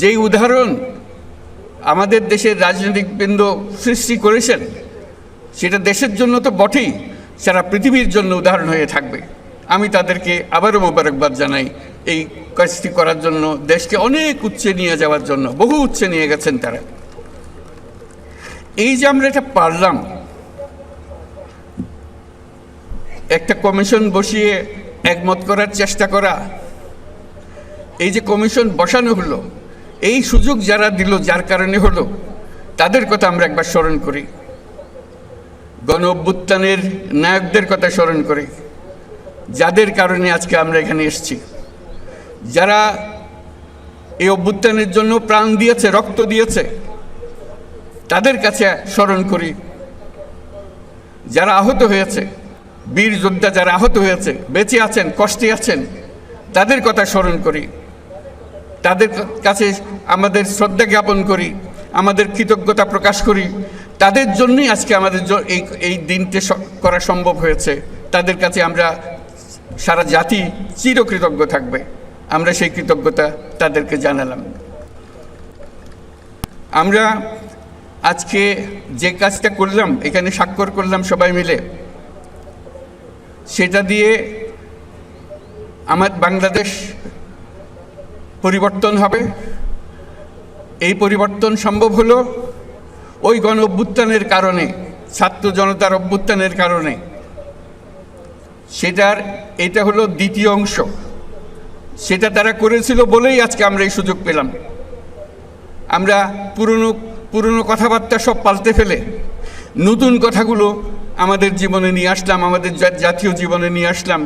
যেই উদাহরণ আমাদের দেশের রাজনৈতিক বৃন্দ সৃষ্টি করেছেন, সেটা দেশের জন্য তো বটেই, সারা পৃথিবীর জন্য উদাহরণ হয়ে থাকবে। আমি তাদেরকে আবারও মোবারকবাদ জানাই, এই কাজটি করার জন্য, দেশকে অনেক উচ্চে নিয়ে যাওয়ার জন্য, বহু উচ্চে নিয়ে গেছেন তারা। এই যে আমরা এটা পারলাম, একটা কমিশন বসিয়ে একমত করার চেষ্টা করা, এই যে কমিশন বসানো হলো এই সুযোগ যারা দিল, যার কারণে হলো, তাদের কথা আমরা একবার স্মরণ করি। গণ অভ্যুত্থানের নায়কদের কথা স্মরণ করি। যাদের কারণে আজকে আমরা এখানে এসেছি। যারা এই অভ্যুত্থানের জন্য প্রাণ দিয়েছে, রক্ত দিয়েছে, তাদের কাছে স্মরণ করি। যারা আহত হয়েছে, বীর যোদ্ধা যারা আহত হয়েছে, বেঁচে আছেন, কষ্টে আছেন, তাদের কথা স্মরণ করি। তাদের কাছে আমাদের শ্রদ্ধা জ্ঞাপন করি, আমাদের কৃতজ্ঞতা প্রকাশ করি। তাদের জন্যই আজকে আমাদের এই এই দিনটি করা সম্ভব হয়েছে। তাদের কাছে আমরা সারা জাতি চিরকৃতজ্ঞ থাকবে। আমরা সেই কৃতজ্ঞতা তাদেরকে জানালাম। আমরা আজকে যে কাজটা করলাম, এখানে স্বাক্ষর করলাম সবাই মিলে, সেটা দিয়ে আমার বাংলাদেশ পরিবর্তন হবে। এই পরিবর্তন সম্ভব হলো ওই গণ অভ্যুত্থানের কারণে, ছাত্র জনতার অভ্যুত্থানের কারণে। সেটার, এটা হলো দ্বিতীয় অংশ। সেটা তারা করেছিল বলেই আজকে আমরা এই সুযোগ পেলাম। আমরা পুরনো পুরনো কথাবার্তা সব পাল্টে ফেলে নতুন কথাগুলো আমাদের জীবনে নিয়ে আসলাম, আমাদের জাতীয় জীবনে নিয়ে আসলাম।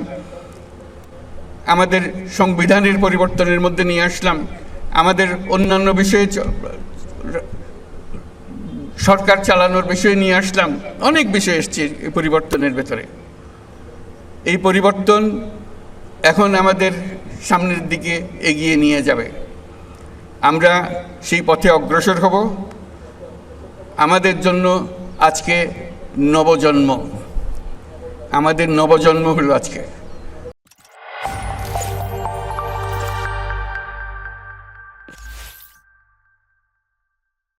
আমাদের সংবিধানের পরিবর্তনের মধ্যে নিয়ে আসলাম। আমাদের অন্যান্য বিষয়ে সরকার চালানোর বিষয়ে নিয়ে আসলাম। অনেক বিষয় এসছে এই পরিবর্তনের ভেতরে। এই পরিবর্তন এখন আমাদের সামনের দিকে এগিয়ে নিয়ে যাবে। আমরা সেই পথে অগ্রসর হব। আমাদের জন্য আজকে নবজন্ম। আমাদের নবজন্ম হলো আজকে।